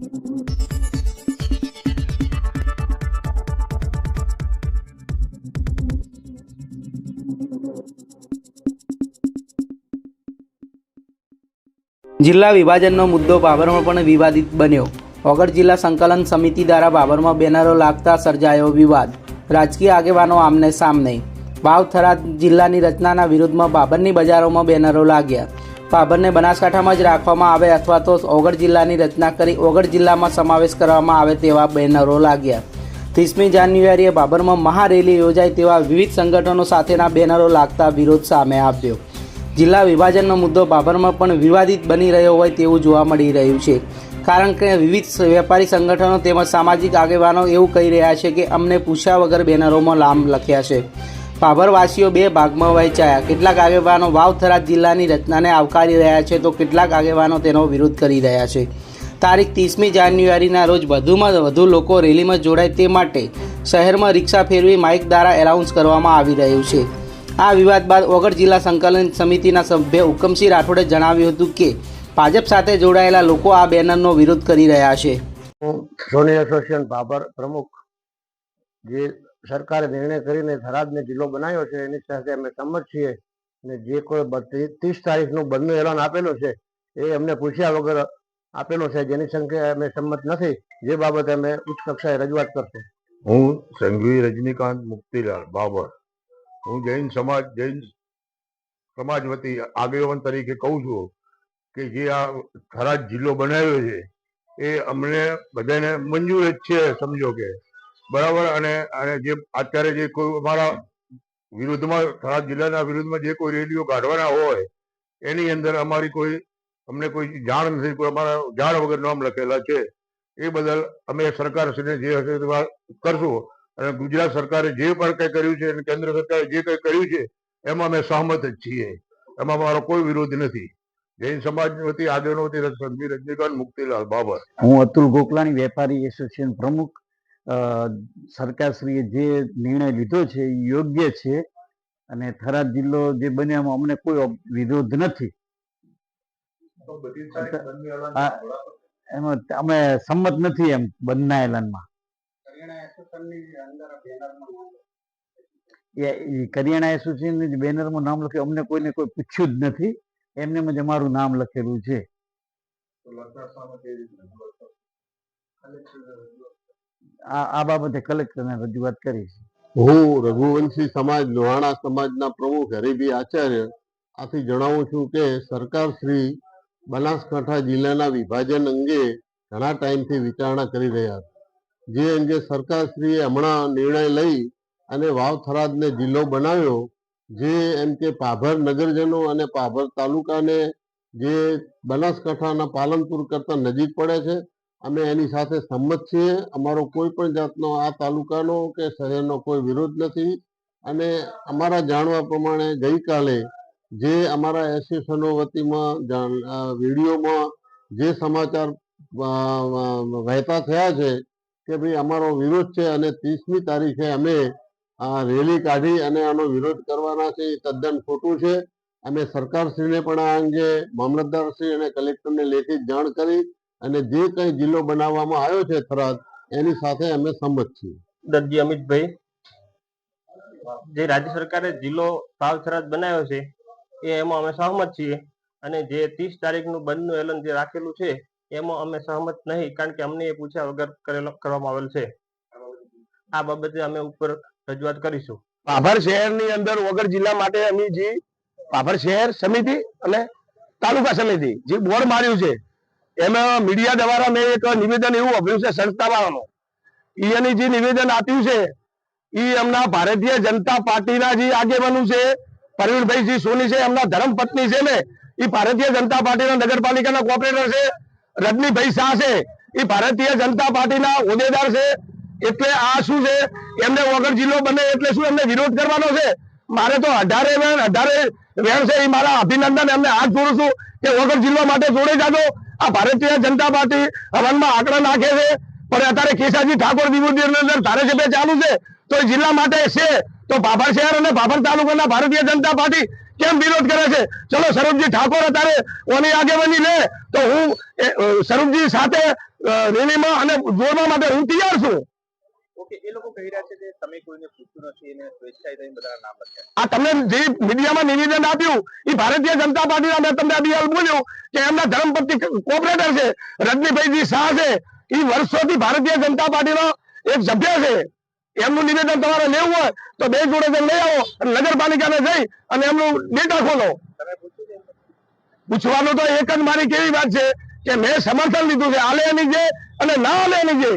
જિલ્લા વિભાજનનો મુદ્દો બાબરમાં પણ વિવાદિત બન્યો. વગર જિલ્લા સંકલન સમિતિ દ્વારા બાબરમાં બેનરો લાગતા સર્જાયો વિવાદ. રાજકીય આગેવાનો આમને સામને. ભાવ થરા જિલ્લાની રચનાના વિરુદ્ધમાં બાબરની બજારોમાં બેનરો લાગ્યા. બાબરને બનાસકાંઠામાં જ રાખવામાં આવે અથવા તો ઓગળ જિલ્લાની રચના કરી ઓગળ જિલ્લામાં સમાવેશ કરવામાં આવે તેવા બેનરો લાગ્યા. ત્રીસમી જાન્યુઆરીએ બાબરમાં મહારેલી યોજાય તેવા વિવિધ સંગઠનો સાથેના બેનરો લાગતા વિરોધ સામે આવ્યો. જિલ્લા વિભાજનનો મુદ્દો બાબરમાં પણ વિવાદિત બની રહ્યો હોય તેવું જોવા મળી રહ્યું છે. કારણ કે વિવિધ વેપારી સંગઠનો તેમજ સામાજિક આગેવાનો એવું કહી રહ્યા છે કે અમને પૂછ્યા વગર બેનરોમાં લાંબ લખ્યા છે. ભાભરવાસીઓ બે ભાગમાં વહેંચાયા. કેટલાક આગેવાનો વાવથરા જિલ્લાની રચનાને આવકારી રહ્યા છે તો કેટલાક આગેવાનો તેનો વિરોધ કરી રહ્યા છે. તારીખ ત્રીસમી જાન્યુઆરીના રોજ વધુમાં વધુ લોકો રેલીમાં જોડાય તે માટે શહેરમાં રિક્ષા ફેરવી માઇક દ્વારા એનાઉન્સ કરવામાં આવી રહ્યું છે. આ વિવાદ બાદ ઓગળ જિલ્લા સંકલન સમિતિના સભ્ય હુકમસિંહ રાઠોડે જણાવ્યું હતું કે ભાજપ સાથે જોડાયેલા લોકો આ બેનરનો વિરોધ કરી રહ્યા છે. એસોસિએશન બાબર પ્રમુખ જે સરકારે નિર્ણય કરીને થરાદને જિલ્લો બનાવ્યો છે. એની સાથે અમે સંમત છીએ અને જે કોઈ ત્રીસ તારીખનું બંધનું એલાન આપેલું છે એ અમને પૂછ્યા વગર આપેલો છે. જેની સંખ્યા અમે સંમત નથી. જે બાબતે અમે ઉચ્ચ કક્ષાએ રજૂઆત કરશું. હું સંઘવી રજનીકાંત મુક્તિલાલ બાબર. હું જૈન સમાજ જૈન સમાજ વતી આગેવાન તરીકે કહું છું કે જે આ થરાદ જિલ્લો બનાવ્યો છે એ અમને બધાને મંજૂર જ છે, સમજો કે. બરાબર? અને અને જે અત્યારે જે કોઈ અમારા વિરુદ્ધમાં, થરાદ જિલ્લાના વિરુદ્ધમાં જે કોઈ રેલીઓ કાઢવાના હોય, એની અંદર અમારી કોઈ, અમને કોઈ જાણ નથી, કોઈ અમારા જાણ વગર નામ લખેલા છે. એ બદલ અમે સરકારશ્રીને જે હશે કરશું. અને ગુજરાત સરકારે જે પણ કંઈ કર્યું છે અને કેન્દ્ર સરકારે જે કંઈ કર્યું છે, એમાં અમે સહમત જ છીએ. એમાં મારો કોઈ વિરોધ નથી. જૈન સમાજ વતી આગેવાનો વતી રજનીકાંત મુક્તિલાલ બાબર. હું અતુલ ગોકલાણી વેપારી એસોસિએશન પ્રમુખ સરકારશ્રીએ જે નિર્ણય લીધો છે એ યોગ્ય છે અને થરાદ જિલ્લો જે બન્યામાં અમને કોઈ વિરોધ નથી. એમાં અમે સંમત નથી એમ બંધના એલાનમાં. કરિયાણા એસોસિએશન બેનરમાં નામ લખ્યું અમને કોઈને કોઈ પૂછ્યું જ નથી. એમને જ અમારું નામ લખેલું છે. આ બાબતે કલેક્ટરને રજૂઆત કરીશ હું રઘુવંશી સમાજ, લોહાણા સમાજના પ્રમુખ હરિભી આચાર્ય આથી જણાવું છું કે સરકાર શ્રી બનાસકાંઠા જિલ્લાના વિભાજન અંગે ઘણા ટાઈમથી વિચારણા કરી રહ્યા છે. જે અંગે સરકારશ્રીએ હમણાં નિર્ણય લઈ અને વાવ થરાદને જિલ્લો બનાવ્યો, જે એમ કે પાભર નગરજનો અને પાભર તાલુકાને જે બનાસકાંઠાના પાલનપુર કરતા નજીક પડે છે અમે એની સાથે સંમત છીએ. અમારો કોઈ પણ જાતનો આ તાલુકાનો કે શહેરનો કોઈ વિરોધ નથી. અને અમારા જાણવા પ્રમાણે ગઈકાલે જે અમારા એસોસિએશનો વતીમાં વિડીયોમાં જે સમાચાર વહેતા થયા છે કે ભાઈ અમારો વિરોધ છે અને ત્રીસમી તારીખે અમે આ રેલી કાઢી અને આનો વિરોધ કરવાના છે. એ તદ્દન ખોટું છે. અમે સરકારશ્રીને પણ આ અંગે મામલતદારશ્રી અને કલેક્ટરને લેખિત જાણ કરી અને જે કંઈ જિલ્લો બનાવવામાં આવ્યો છે થરાદ એની સાથે અમે સંમત છીએ. દરજી અમિતભાઈ જે રાજ્ય સરકારે જિલ્લો સાવ થરાદ બનાવ્યો છે એ એમાં અમે સહમત છીએ. અને જે ત્રીસ તારીખનું બંધનું એલન જે રાખેલું છે એમાં અમે સહમત નહીં કારણ કે અમને એ પૂછ્યા વગર કરેલો કરવામાં આવેલ છે. આ બાબતે અમે ઉપર રજૂઆત કરીશું. પાભર શહેરની અંદર વગર જિલ્લા માટે અમે જે ભાભર શહેર સમિતિ અને તાલુકા સમિતિ જે બોર્ડ માર્યું છે એમાં મીડિયા દ્વારા મેં એક નિવેદન એવું આપ્યું છે સંસ્થાવાળાનું. એની જે નિવેદન આપ્યું છે એ એમના ભારતીય જનતા પાર્ટીના જે આગેવાનો છે પ્રવીણભાઈ સોની છે, એમના ધર્મપત્ની છે ને એ ભારતીય જનતા પાર્ટીના નગરપાલિકાના કોર્પોરેટર છે, રજનીભાઈ શાહ છે એ ભારતીય જનતા પાર્ટીના હોદ્દેદાર છે, એટલે આ શું છે, એમને વગર જિલ્લો બને એટલે શું એમને વિરોધ કરવાનો છે? મારે તો અઢારે અઢારે વેણ છે એ મારા અભિનંદન, એમને હાથ જોડું છું કે વગર જિલ્લો માટે જોડે જાજો. આ ભારતીય જનતા પાર્ટી હવનમાં આંકડા નાખે છે. પણ અત્યારે કેસાજી ઠાકોર દિવસની અંદર ધારાસભ્ય ચાલુ છે. તો જિલ્લા માટે છે. તો ભાભર શહેર અને ભાભર તાલુકાના ભારતીય જનતા પાર્ટી કેમ વિરોધ કરે છે? ચલો સ્વરૂપજી ઠાકોર અત્યારે ઓની આગેવાની લે? તો હું સ્વરૂપજી સાથે રેલીમાં અને જોડવા માટે હું તૈયાર છું. ઓકે એ લોકો કહી રહ્યા છે કે તમે કોઈને પૂછ્યું નથી અને સ્વેચ્છાએ થઈને બધાના નામ લખ્યા આ તમને જે મીડિયામાં નિવેદન આપ્યું એ ભારતીય જનતા પાર્ટીના મેં તમને અભિયાન બોલ્યું કે એમના ધર્મપત્ની કોઓપરેટર છે રજનીભાઈજી શાહ છે એ વર્ષોથી ભારતીય જનતા પાર્ટીનો એક સભ્ય છે. એમનું નિવેદન તમારે લેવું હોય તો બે જોડે લઈ આવો અને નગરપાલિકાને જઈ અને એમનું ડેટા ખોલો? પૂછવાનું તો એક જ મારી કેવી વાત છે કે મેં સમર્થન લીધું છે આલે એની જે અને ના આલે એની જે.